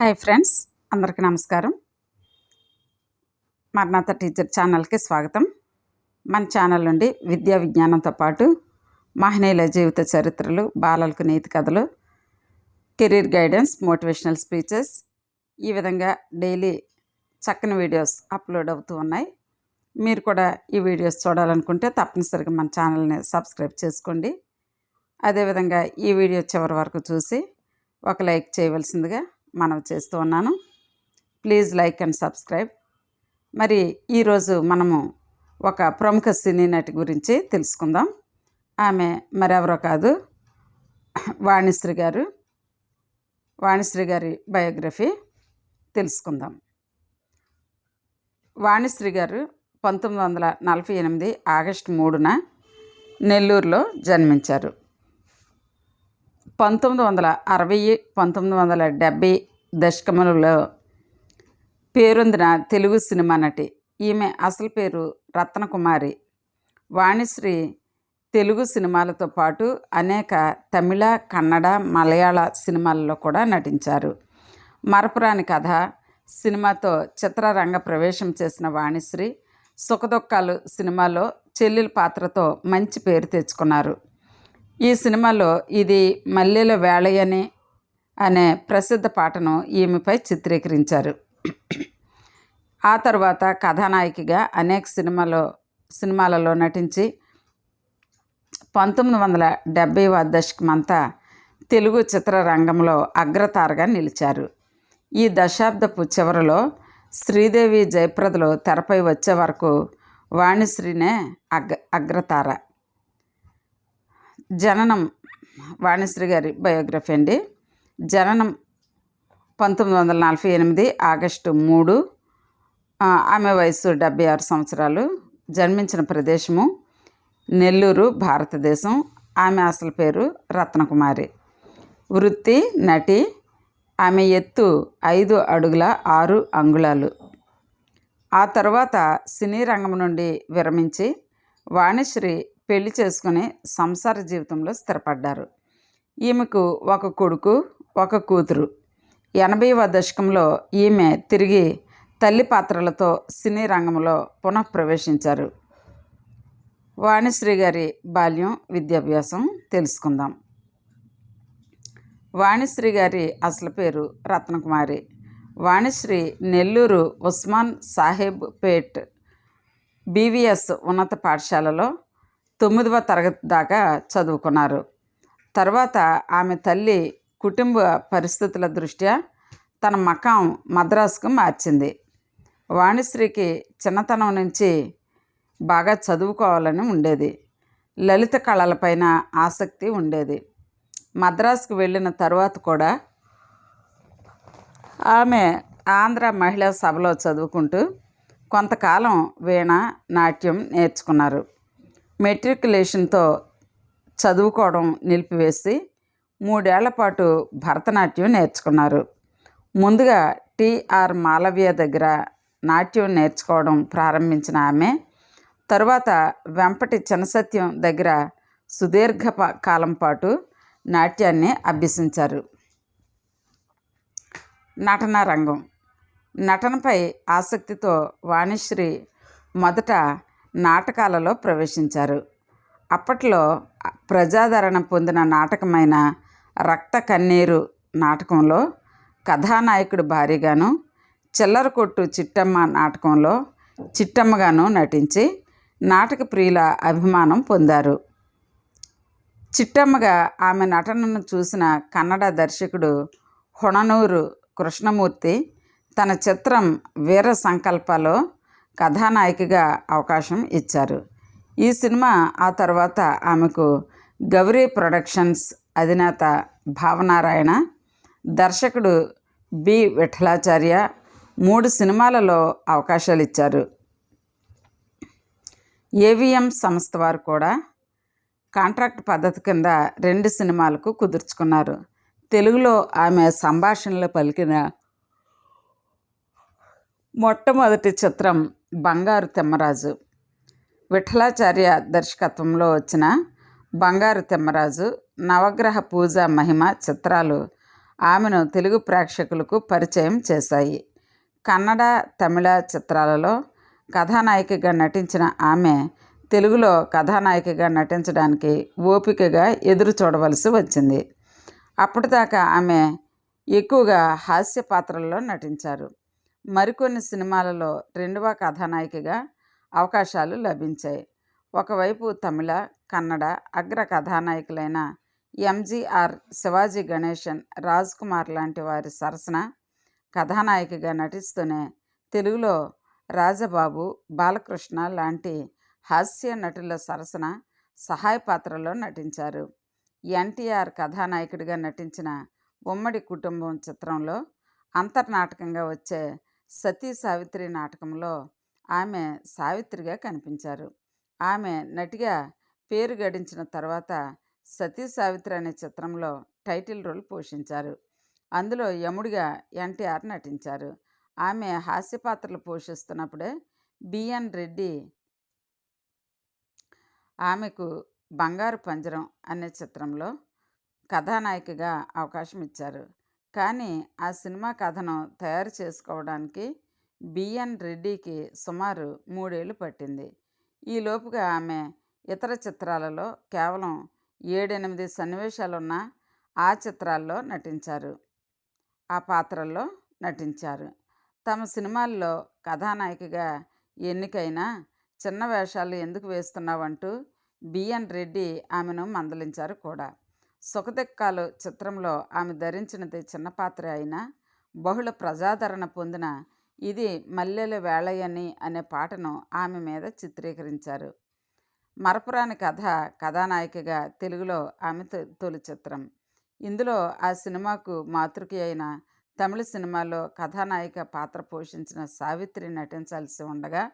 Hi friends అందరికీ నమస్కారం. మరణాత టీచర్ ఛానల్కి స్వాగతం. మన ఛానల్ నుండి విద్యా విజ్ఞానంతో పాటు మహనీయుల జీవిత చరిత్రలు బాలలకు నీతి కథలు కెరీర్ గైడెన్స్ మోటివేషనల్ స్పీచెస్ ఈ విధంగా డైలీ చక్కని వీడియోస్ అప్లోడ్ అవుతూ ఉన్నాయి. మీరు కూడా ఈ వీడియోస్ చూడాలనుకుంటే తప్పనిసరిగా మన ఛానల్ని సబ్స్క్రైబ్ చేసుకోండి. అదేవిధంగా ఈ వీడియో చివరి వరకు చూసి ఒక లైక్ చేయవలసిందిగా మనవి చేస్తూ ఉన్నాను. Please like and subscribe. మరి ఈరోజు మనము ఒక ప్రముఖ సినీ నటి గురించి తెలుసుకుందాం. ఆమె మరెవరో కాదు. వాణిశ్రీ గారు. వాణిశ్రీ గారి బయోగ్రఫీ తెలుసుకుందాం. వాణిశ్రీ గారు పంతొమ్మిది వందల నలభై ఎనిమిది ఆగస్టు మూడున నెల్లూరులో జన్మించారు. పంతొమ్మిది వందల అరవై పంతొమ్మిది వందల డెబ్భై దశకములలో పేరొందిన తెలుగు సినిమా నటి. ఈమె అసలు పేరు రత్నకుమారి. వాణిశ్రీ తెలుగు సినిమాలతో పాటు అనేక తమిళ కన్నడ మలయాళ సినిమాల్లో కూడా నటించారు. మరపురాని కథ సినిమాతో చిత్రరంగ ప్రవేశం చేసిన వాణిశ్రీ సుఖదుఖాలు సినిమాలో చెల్లెల పాత్రతో మంచి పేరు తెచ్చుకున్నారు. ఈ సినిమాలో ఇది మల్లెల వేళయని అనే ప్రసిద్ధ పాటను ఈమెపై చిత్రీకరించారు. ఆ తర్వాత కథానాయికగా అనేక సినిమాలో సినిమాలలో నటించి పంతొమ్మిది వందల డెబ్భైవ దశకమంతా తెలుగు చిత్రరంగంలో అగ్రతారగా నిలిచారు. ఈ దశాబ్దపు చివరలో శ్రీదేవి జయప్రదలు తెరపై వచ్చే వరకు వాణిశ్రీనే అగ్ అగ్రతార. జననం వాణిశ్రీ గారి బయోగ్రఫీ అండి. జననం పంతొమ్మిది వందల నలభై ఎనిమిది ఆగస్టు మూడు ఆమె వయసు డెబ్బై ఆరు సంవత్సరాలు. జన్మించిన ప్రదేశము నెల్లూరు భారతదేశం. ఆమె అసలు పేరు రత్నకుమారి. వృత్తి నటి. ఆమె ఎత్తు ఐదు అడుగుల ఆరు అంగుళాలు. ఆ తర్వాత సినీ రంగం నుండి విరమించి వాణిశ్రీ పెళ్ళి చేసుకుని సంసార జీవితంలో స్థిరపడ్డారు. ఈమెకు ఒక కొడుకు ఒక కూతురు. ఎనభైవ దశకంలో ఈమె తిరిగి తల్లి పాత్రలతో సినీ రంగంలో పునఃప్రవేశించారు. వాణిశ్రీ గారి బాల్యం విద్యాభ్యాసం తెలుసుకుందాం. వాణిశ్రీ గారి అసలు పేరు రత్నకుమారి. వాణిశ్రీ నెల్లూరు ఉస్మాన్ సాహెబ్ పేట్ బీవీఎస్ ఉన్నత పాఠశాలలో తొమ్మిదవ తరగతి దాకా చదువుకున్నారు. తర్వాత ఆమె తల్లి కుటుంబ పరిస్థితుల దృష్ట్యా తన మకాం మద్రాసుకు మార్చింది. వాణిశ్రీకి చిన్నతనం నుంచి బాగా చదువుకోవాలని ఉండేది. లలిత కళలపైన ఆసక్తి ఉండేది. మద్రాసుకు వెళ్ళిన తర్వాత కూడా ఆమె ఆంధ్ర మహిళా సభలో చదువుకుంటూ కొంతకాలం వీణ నాట్యం నేర్చుకున్నారు. మెట్రికులేషన్తో చదువుకోవడం నిలిపివేసి మూడేళ్ళ పాటు భరతనాట్యం నేర్చుకున్నారు. ముందుగా టిఆర్ మాలవ్య దగ్గర నాట్యం నేర్చుకోవడం ప్రారంభించిన ఆమె తరువాత వెంపటి చినసత్యం దగ్గర సుదీర్ఘ కాలం పాటు నాట్యాన్ని అభ్యసించారు. నటన రంగం. నటనపై ఆసక్తితో వాణిశ్రీ మొదట నాటకాలలో ప్రవేశించారు. అప్పట్లో ప్రజాదరణ పొందిన నాటకమైన రక్త కన్నీరు నాటకంలో కథానాయకుడు భారీగాను చిల్లర కొట్టు చిట్టమ్మ నాటకంలో చిట్టమ్మగాను నటించి నాటక ప్రియుల అభిమానం పొందారు. చిట్టమ్మగా ఆమె నటనను చూసిన కన్నడ దర్శకుడు హుణనూరు కృష్ణమూర్తి తన చిత్రం వీర సంకల్పలో కథానాయికగా అవకాశం ఇచ్చారు. ఈ సినిమా ఆ తర్వాత ఆమెకు గౌరీ ప్రొడక్షన్స్ అధినేత భావనారాయణ దర్శకుడు బి. విఠలాచార్య మూడు సినిమాలలో అవకాశాలు ఇచ్చారు. ఏవిఎం సంస్థ వారు కూడా కాంట్రాక్ట్ పద్ధతి కింద రెండు సినిమాలకు కుదుర్చుకున్నారు. తెలుగులో ఆమె సంభాషణలు పలికిన మొట్టమొదటి చిత్రం బంగారు తిమ్మరాజు. విఠలాచార్య దర్శకత్వంలో వచ్చిన బంగారు తిమ్మరాజు నవగ్రహ పూజ మహిమ చిత్రాలు ఆమెను తెలుగు ప్రేక్షకులకు పరిచయం చేశాయి. కన్నడ తమిళ చిత్రాలలో కథానాయికగా నటించిన ఆమె తెలుగులో కథానాయికగా నటించడానికి ఓపికగా ఎదురు చూడవలసి వచ్చింది. అప్పటిదాకా ఆమె ఎక్కువగా హాస్య పాత్రల్లో నటించారు. మరికొన్ని సినిమాలలో రెండవ కథానాయికగా అవకాశాలు లభించాయి. ఒకవైపు తమిళ కన్నడ అగ్ర కథానాయకులైన ఎంజీఆర్ శివాజీ గణేశన్ రాజ్ కుమార్ లాంటి వారి సరసన కథానాయికగా నటిస్తూనే తెలుగులో రాజబాబు బాలకృష్ణ లాంటి హాస్య నటుల సరసన సహాయ పాత్రలో నటించారు. ఎన్టీఆర్ కథానాయకుడిగా నటించిన ఉమ్మడి కుటుంబం చిత్రంలో అంతర్నాటకంగా వచ్చే సతీ సావిత్రి నాటకంలో ఆమె సావిత్రిగా కనిపించారు. ఆమె నటిగా పేరు గడించిన తర్వాత సతీ సావిత్రి అనే చిత్రంలో టైటిల్ రోల్ పోషించారు. అందులో యముడిగా ఎన్టీఆర్ నటించారు. ఆమె హాస్య పాత్రలు పోషిస్తున్నప్పుడే బిఎన్ రెడ్డి ఆమెకు బంగారు పంజరం అనే చిత్రంలో కథానాయికగా అవకాశం ఇచ్చారు. కానీ ఆ సినిమా కథను తయారు చేసుకోవడానికి బిఎన్ రెడ్డికి సుమారు మూడేళ్ళు పట్టింది. ఈలోపుగా ఆమె ఇతర చిత్రాలలో కేవలం ఏడెనిమిది సన్నివేశాలున్న ఆ చిత్రాల్లో నటించారు. ఆ పాత్రల్లో నటించారు. తమ సినిమాల్లో కథానాయికగా ఎన్నికైనా చిన్న వేషాలు ఎందుకు వేస్తున్నావంటూ బిఎన్ రెడ్డి ఆమెను మందలించారు కూడా. సుఖదిక్కాలు చిత్రంలో ఆమె ధరించినది చిన్న పాత్ర అయినా బహుళ ప్రజాదరణ పొందిన ఇది మల్లెల వేళయని అనే పాటను ఆమె మీద చిత్రీకరించారు. మరపురాని కథ కథానాయికగా తెలుగులో ఆమె తొలి చిత్రం. ఇందులో ఆ సినిమాకు మాతృకి అయిన తమిళ సినిమాలో కథానాయిక పాత్ర పోషించిన సావిత్రి నటించాల్సి ఉండగా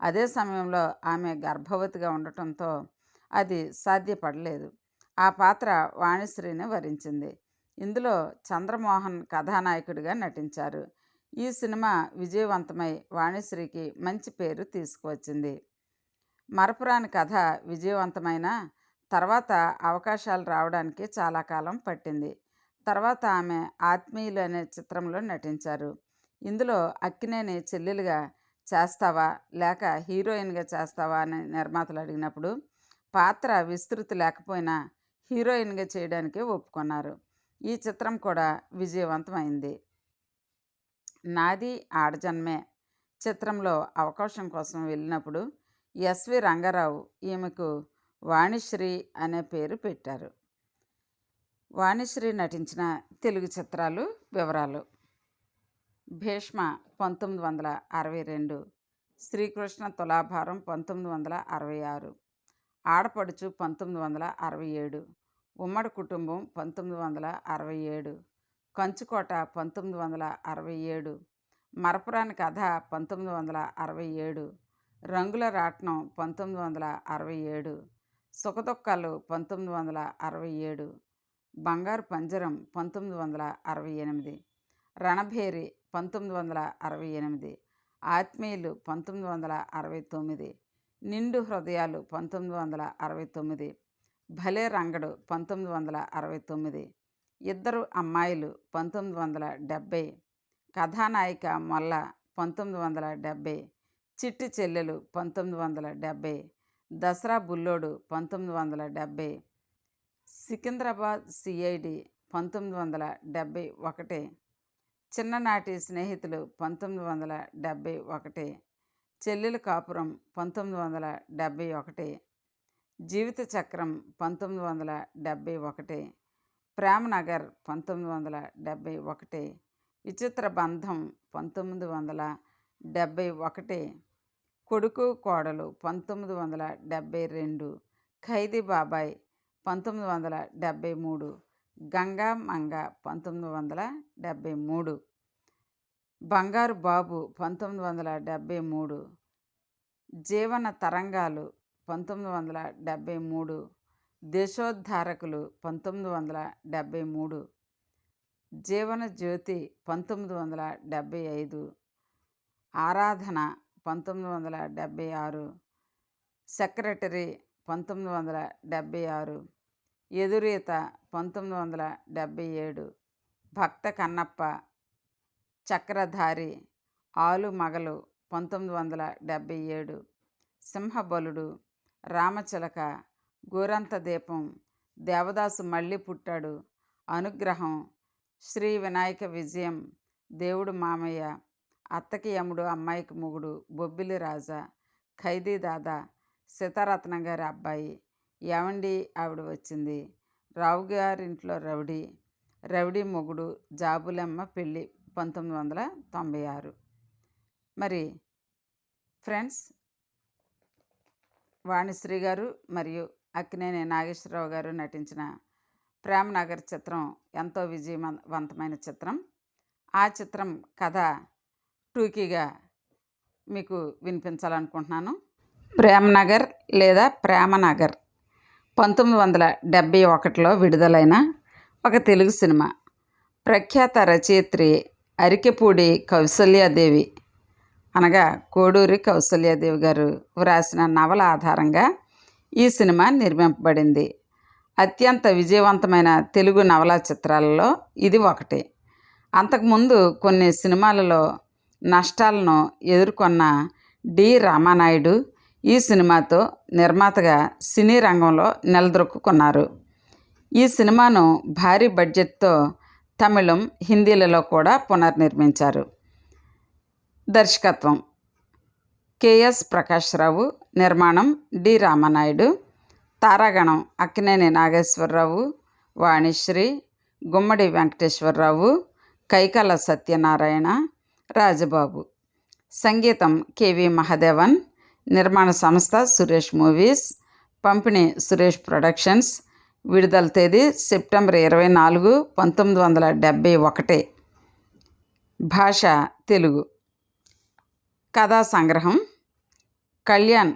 అదే సమయంలో ఆమె గర్భవతిగా ఉండటంతో అది సాధ్యపడలేదు. ఆ పాత్ర వాణిశ్రీని వరించింది. ఇందులో చంద్రమోహన్ కథానాయకుడిగా నటించారు. ఈ సినిమా విజయవంతమై వాణిశ్రీకి మంచి పేరు తీసుకువచ్చింది. మరపురాని కథ విజయవంతమైన తర్వాత అవకాశాలు రావడానికి చాలా కాలం పట్టింది. తర్వాత ఆమె ఆత్మీయులు అనే చిత్రంలో నటించారు. ఇందులో అక్కినేని చెల్లెలుగా చేస్తావా? లేక హీరోయిన్గా చేస్తావా? అని నిర్మాతలు అడిగినప్పుడు పాత్ర విస్తృతి లేకపోయినా హీరోయిన్గా చేయడానికి ఒప్పుకున్నారు. ఈ చిత్రం కూడా విజయవంతమైంది. నాది ఆడజన్మే. చిత్రంలో అవకాశం కోసం వెళ్ళినప్పుడు ఎస్వి రంగారావు ఈమెకు వాణిశ్రీ అనే పేరు పెట్టారు. వాణిశ్రీ నటించిన తెలుగు చిత్రాలు వివరాలు. భీష్మ పంతొమ్మిది వందల అరవై రెండు శ్రీకృష్ణ తులాభారం పంతొమ్మిది వందల అరవై ఆరు. ఆడపడుచు పంతొమ్మిది వందల అరవై ఏడు ఉమ్మడి కుటుంబం పంతొమ్మిది వందల అరవై ఏడు కంచుకోట పంతొమ్మిది వందల అరవై ఏడు మరపురాని కథ పంతొమ్మిది వందల అరవై ఏడు రంగుల రాట్నం పంతొమ్మిది వందల అరవై ఏడు సుఖదుఖాలు పంతొమ్మిది వందల అరవై ఏడు బంగారు పంజరం పంతొమ్మిది వందల అరవై ఎనిమిది రణభేరి పంతొమ్మిది వందల అరవై ఎనిమిది ఆత్మీయులు పంతొమ్మిది వందల అరవై తొమ్మిది నిండు హృదయాలు పంతొమ్మిది వందల అరవై తొమ్మిది భలే రంగడు పంతొమ్మిది వందల అరవై తొమ్మిది ఇద్దరు అమ్మాయిలు పంతొమ్మిది వందల డెబ్భై కథానాయిక మొల్ల పంతొమ్మిది వందల డెబ్భై చిట్టి చెల్లెలు పంతొమ్మిది వందల డెబ్భై దసరా బుల్లోడు పంతొమ్మిది వందల డెబ్భై సికింద్రాబాద్ సిఐడి పంతొమ్మిది వందల డెబ్భై ఒకటి చిన్ననాటి స్నేహితులు పంతొమ్మిది వందల డెబ్భై ఒకటి చెల్లెల కాపురం పంతొమ్మిది వందల డెబ్భై ఒకటి జీవిత చక్రం పంతొమ్మిది వందల డెబ్భై ఒకటి ప్రేమనగర్ పంతొమ్మిది వందల డెబ్భై ఒకటి విచిత్ర బంధం పంతొమ్మిది వందల డెబ్భై ఒకటి కొడుకు కోడలు పంతొమ్మిది వందల డెబ్భై రెండు ఖైదీ బాబాయ్ పంతొమ్మిది వందల డెబ్భై మూడు గంగా మంగ పంతొమ్మిది వందల డెబ్భై మూడు. బంగారు బాబు పంతొమ్మిది వందల డెబ్భై మూడు జీవన తరంగాలు పంతొమ్మిది వందల డెబ్భై మూడు దేశోద్ధారకులు పంతొమ్మిది వందల డెబ్భై మూడు జీవన జ్యోతి పంతొమ్మిది వందల డెబ్భై ఐదు ఆరాధన పంతొమ్మిది వందల డెబ్భై ఆరు సెక్రటరీ పంతొమ్మిది వందల డెబ్భై ఆరు ఎదురీత పంతొమ్మిది వందల డెబ్భై ఏడు భక్త కన్నప్ప చక్రధారి ఆలు మగలు పంతొమ్మిది వందల డెబ్భై ఏడు. సింహబలుడు రామచిలక గోరంత దీపం దేవదాసు మళ్ళీ పుట్టాడు. అనుగ్రహం శ్రీ వినాయక విజయం దేవుడు మామయ్య అత్తకి యముడు అమ్మాయికి మొగుడు బొబ్బిలి రాజా ఖైదీ దాదా సీతారత్నం గారి అబ్బాయి ఏమండి ఆవిడ వచ్చింది. రావు గారింట్లో రౌడీ రౌడీ మొగుడు జాబులమ్మ పెళ్ళి పంతొమ్మిది వందల తొంభై ఆరు. మరి ఫ్రెండ్స్ వాణిశ్రీ గారు మరియు అక్కినేని నాగేశ్వరరావు గారు నటించిన ప్రేమనగర్ చిత్రం ఎంతో విజయవంతమైన చిత్రం. ఆ చిత్రం కథ టూకీగా మీకు వినిపించాలనుకుంటున్నాను. ప్రేమనగర్ లేదా ప్రేమనగర్ పంతొమ్మిది వందల డెబ్భై ఒకటిలో విడుదలైన ఒక తెలుగు సినిమా. ప్రఖ్యాత రచయిత్రి అరికెపూడి కౌసల్యాదేవి అనగా కోడూరి కౌసల్యాదేవి గారు వ్రాసిన నవల ఆధారంగా ఈ సినిమా నిర్మింపబడింది. అత్యంత విజయవంతమైన తెలుగు నవలా చిత్రాలలో ఇది ఒకటి. అంతకుముందు కొన్ని సినిమాలలో నష్టాలను ఎదుర్కొన్న డి రామానాయుడు ఈ సినిమాతో నిర్మాతగా సినీ రంగంలో నిలదొక్కున్నారు. ఈ సినిమాను భారీ బడ్జెట్తో తమిళం హిందీలలో కూడా పునర్నిర్మించారు. దర్శకత్వం. కెఎస్ ప్రకాశ్రావు. నిర్మాణం డి. రామనాయుడు. తారాగణం అక్కినేని నాగేశ్వరరావు. వాణిశ్రీ గుమ్మడి వెంకటేశ్వరరావు. కైకాల సత్యనారాయణ. రాజబాబు. సంగీతం కెవి మహదేవన్. నిర్మాణ సంస్థ సురేష్ మూవీస్. పంపిణీ సురేష్ ప్రొడక్షన్స్. విడుదల తేదీ సెప్టెంబర్ ఇరవై నాలుగు పంతొమ్మిది వందల డెబ్భై ఒకటి. భాష తెలుగు. కథా సంగ్రహం. కళ్యాణ్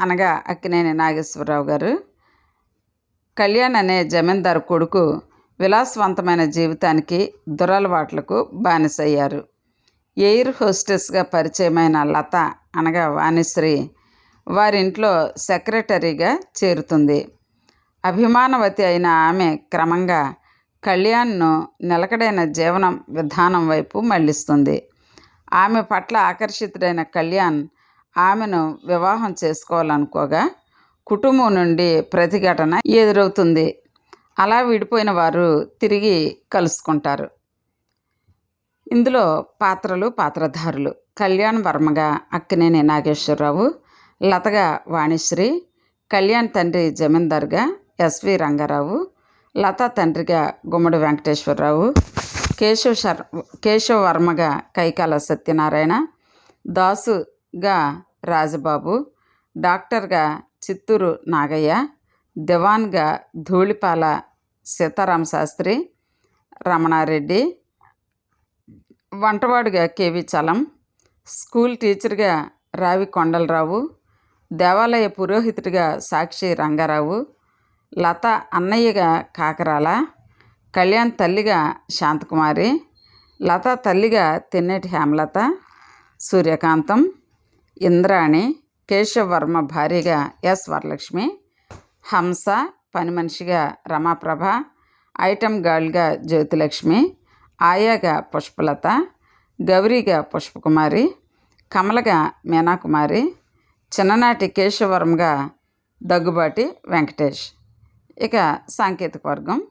అనగా అక్కినేని నాగేశ్వరరావు గారు. కళ్యాణ్ అనే జమీందారు కొడుకు విలాసవంతమైన జీవితానికి దురలవాట్లకు బానిసయ్యారు. ఎయిర్ హోస్టెస్గా పరిచయమైన లత అనగా వాణిశ్రీ వారింట్లో సెక్రటరీగా చేరుతుంది. అభిమానవతి అయిన ఆమె క్రమంగా కళ్యాణ్ను నిలకడైన జీవనం విధానం వైపు మళ్ళిస్తుంది. ఆమె పట్ల ఆకర్షితుడైన కళ్యాణ్ ఆమెను వివాహం చేసుకోవాలనుకోగా కుటుంబం నుండి ప్రతిఘటన ఎదురవుతుంది. అలా విడిపోయిన వారు తిరిగి కలుసుకుంటారు. ఇందులో పాత్రలు పాత్రధారులు కళ్యాణ్ వర్మగా అక్కినేని నాగేశ్వరరావు లతగా వాణిశ్రీ కళ్యాణ్ తండ్రి జమీందార్గా ఎస్వి రంగారావు లత తండ్రిగా గుమ్మడి వెంకటేశ్వరరావు కేశవ్ శర్ కేశవ వర్మగా కైకాల సత్యనారాయణ దాసుగా రాజబాబు డాక్టర్గా చిత్తూరు నాగయ్య దివాన్గా ధూళిపాల సీతారామ శాస్త్రి రమణారెడ్డి వంటవాడుగా కేవి చలం స్కూల్ టీచర్గా రావి కొండలరావు దేవాలయ పురోహితుడిగా సాక్షి రంగారావు లత అన్నయ్యగా కాకరాల కళ్యాణ్ తల్లిగా శాంతకుమారి లత తల్లిగా తెన్నేటి హేమలత సూర్యకాంతం ఇంద్రాణి కేశవర్మ భార్యగా ఎస్ వరలక్ష్మి హంస పని మనిషిగా రమాప్రభ ఐటమ్ గర్ల్గా జ్యోతిలక్ష్మి ఆయాగా పుష్పలత గౌరీగా పుష్పకుమారి కమలగా మీనాకుమారి చిన్ననాటి కేశవరంగా దగ్గుబాటి వెంకటేష్. ఇక సాంకేతిక వర్గం.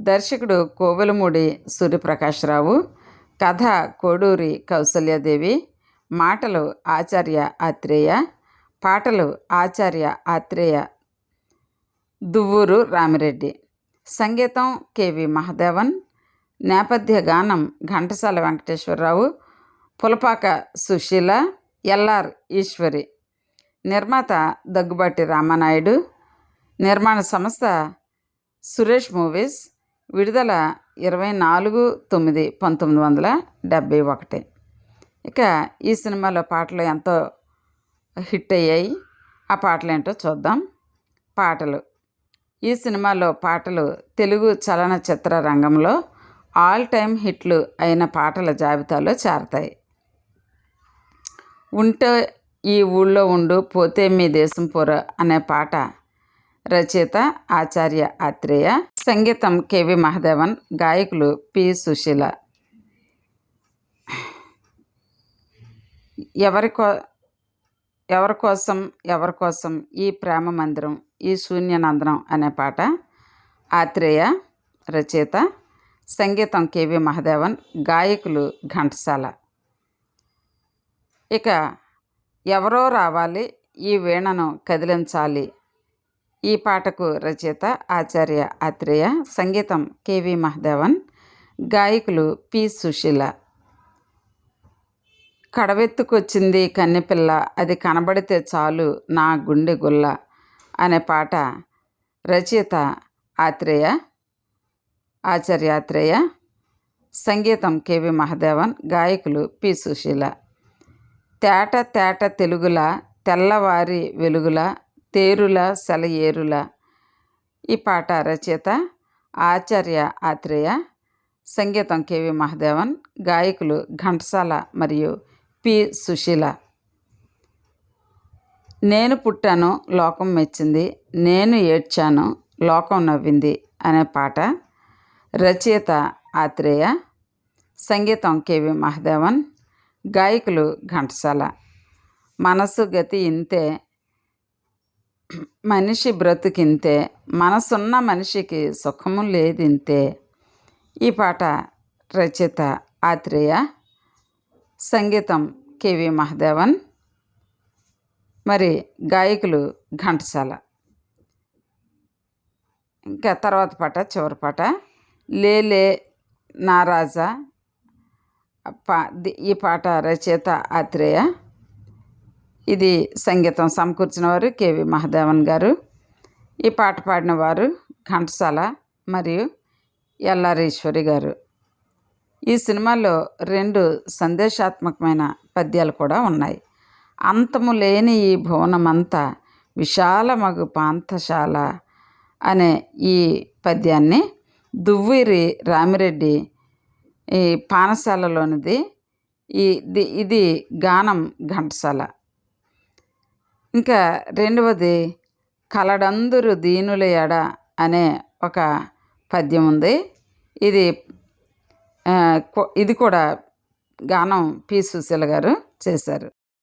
దర్శకుడు కోవెలమూడి సూర్యప్రకాశ్రావు కథ కోడూరి కౌసల్యాదేవి మాటలు ఆచార్య ఆత్రేయ పాటలు ఆచార్య ఆత్రేయ దువ్వూరు రామిరెడ్డి. సంగీతం కెవి మహదేవన్. నేపథ్య గానం ఘంటసాల వెంకటేశ్వరరావు పులపాక సుశీల ఎల్ఆర్ ఈశ్వరి. నిర్మాత దగ్గుబాటి రామానాయుడు. నిర్మాణ సంస్థ సురేష్ మూవీస్ విడుదల ఇరవై నాలుగు తొమ్మిది పంతొమ్మిది వందల డెబ్భై ఒకటి. ఇక ఈ సినిమాలో పాటలు ఎంతో హిట్ అయ్యాయి. ఆ పాటలు ఏంటో చూద్దాం. పాటలు. ఈ సినిమాలో పాటలు తెలుగు చలనచిత్ర రంగంలో ఆల్ టైమ్ హిట్లు అయిన పాటల జాబితాలో చేరతాయి. ఉంటే ఈ ఊళ్ళో ఉండు పోతే మీ దేశం పొర అనే పాట రచయిత ఆచార్య ఆత్రేయ సంగీతం కెవి మహదేవన్ గాయకులు పి. సుశీల. ఎవరి కో ఎవరి కోసం ఎవరి కోసం ఈ ప్రేమ మందిరం ఈ శూన్యనందనం అనే పాట ఆత్రేయ రచయిత సంగీతం కెవి మహదేవన్ గాయకులు ఘంటసాల. ఇక ఎవరో రావాలి ఈ వీణను కదిలించాలి ఈ పాటకు రచయిత ఆచార్య ఆత్రేయ సంగీతం కెవి మహదేవన్ గాయకులు పి. సుశీల. కడవెత్తుకొచ్చింది కన్నెపిల్ల అది కనబడితే చాలు నా గుండె గుల్ల అనే పాట రచయిత ఆత్రేయ ఆచార్యాత్రేయ సంగీతం కెవి మహదేవన్ గాయకులు పి. సుశీల. తేట తేట తెలుగుల తెల్లవారి వెలుగుల తేరుల సెలయేరుల. ఈ పాట రచయిత ఆచార్య ఆత్రేయ సంగీతం కెవి మహదేవన్ గాయకులు ఘంటసాల మరియు పి. సుశీల. నేను పుట్టాను లోకం మెచ్చింది నేను ఏడ్చాను లోకం నవ్వింది అనే పాట రచయిత ఆత్రేయ సంగీతం కెవి మహదేవన్ గాయకులు ఘంటసాల. మనసు గతి ఇంతే మనిషి బ్రతుకింతే మనసున్న మనిషికి సుఖము లేదింతే ఈ పాట రచయిత ఆత్రేయ సంగీతం కెవి మహదేవన్ మరి గాయకులు ఘంటసాల. ఇంకా తర్వాత పాట చివరి పాట లేలే నారాజా పా ఈ పాట రచయిత ఆత్రేయ. ఇది సంగీతం సమకూర్చిన వారు కేవి మహాదేవన్ గారు. ఈ పాట పాడిన వారు ఘంటసాల మరియు ఎల్లారీశ్వరి గారు. ఈ సినిమాలో రెండు సందేశాత్మకమైన పద్యాలు కూడా ఉన్నాయి. అంతము లేని ఈ భువనమంతా విశాలమగు పాంతశాల అనే ఈ పద్యాన్ని దువ్విరి రామిరెడ్డి ఈ పానశాలలోనిది. ఈ ఇది గానం ఘంటసాల. ఇంకా రెండవది కలడందురు దీనుల ఎడ అనే ఒక పద్యం ఉంది. ఇది ఇది కూడా గానం పి సుశీల గారు చేశారు.